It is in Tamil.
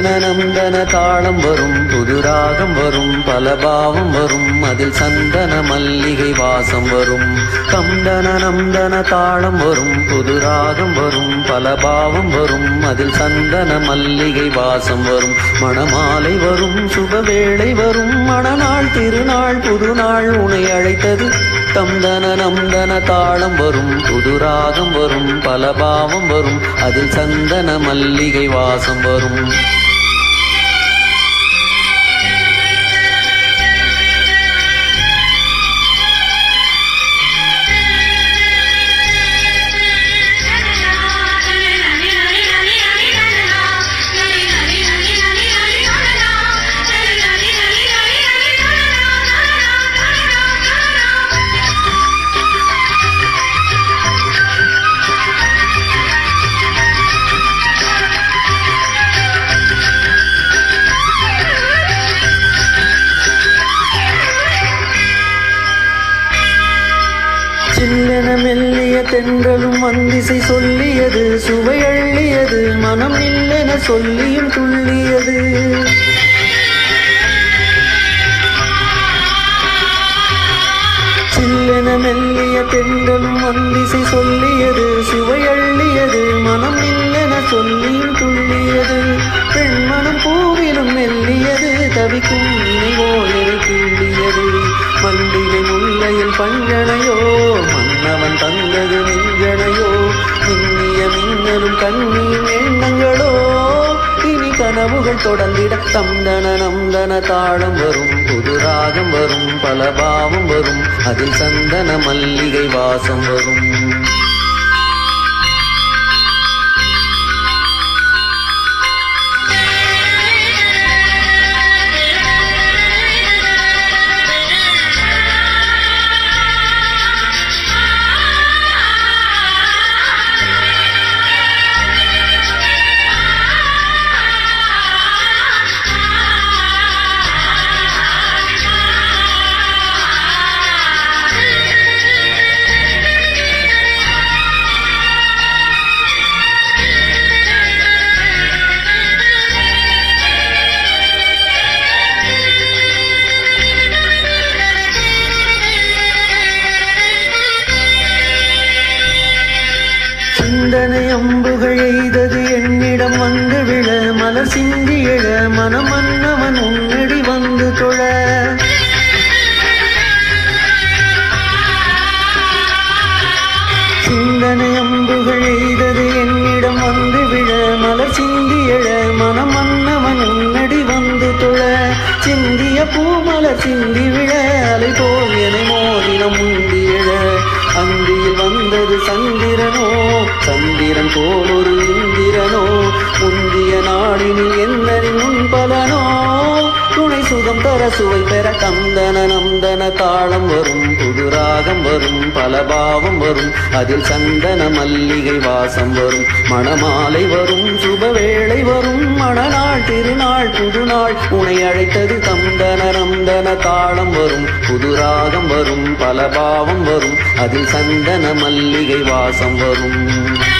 நந்தன தாளம் வரும் புது ராகம் வரும் பல பாவம் வரும் அதில் சந்தன மல்லிகை வாசம் வரும். கந்தன நந்தன தாளம் வரும் புது ராகம் வரும் பல பாவம் வரும் அதில் சந்தன மல்லிகை வாசம் வரும். மணமாலை வரும் சுபவேளை வரும் மணநாள் திருநாள் புதுநாள் உனை அழைத்தது. தந்தன நந்தன தாளம் வரும் புது ராகம் வரும் பல பாவம் வரும் அதில் சந்தன மல்லிகை வாசம் வரும். மெல்லிய தென்றலும் வந்திசை சொல்லியது சுவையள்ளியது மனம் இல்லென சொல்லியும் துள்ளியது. சில்லென மெல்லிய தென்றலும் வந்திசை சொல்லியது சுவையள்ளியது மனம் இல்லென சொல்லியும் துள்ளியது. பெண் மனம் பூவிலும் மெல்லியது தவிக்கும் நினைவோ என துள்ளியது? மல்லிகை முல்லையில் பஞ்சனையோ அவன் தந்தது நெஞ்சனையோ மின்னிய மின்னலும் கண்ணியும் எண்ணங்களோ இனி கனவுகள் தொடர்ந்திட தந்தன நந்தன தாளம் வரும் புது ராகம் வரும் பல பாவம் வரும் அதில் சந்தன மல்லிகை வாசம் வரும். சிந்தி எழ மனமன்னவன் உன்னடி வந்து தொழ. சிந்தனை அம்புகள் எய்தது என்னிடம் வந்து விழ. மலர் சிந்தி எழ மனமன்னவன் உன்னடி வந்து தொழ. சிந்திய பூமலர் சிந்தி விழ. அலை போல் என மோதினம் முந்தி எழ. அந்தியில் வந்தது சந்திரனோ? சந்திரன் போல் ஒரு இந்திரனோ? முந்திய நாடினில் என்னின் முன்பலனோ? துணை சுகம் தர சுவை பெற தந்தன நந்தன தாளம் வரும் புது ராகம் வரும் பல பாவம் வரும். அதில் சந்தன மல்லிகை வாசம் வரும். மணமாலை வரும் சுபவேளை வரும். மணநாள் திருநாள் புதுநாள் உனை அழைத்தது தந்தன நந்தன தாளம் வரும். புது ராகம் வரும் பல பாவம் வரும். அதில் சந்தன மல்லிகை வாசம் வரும்.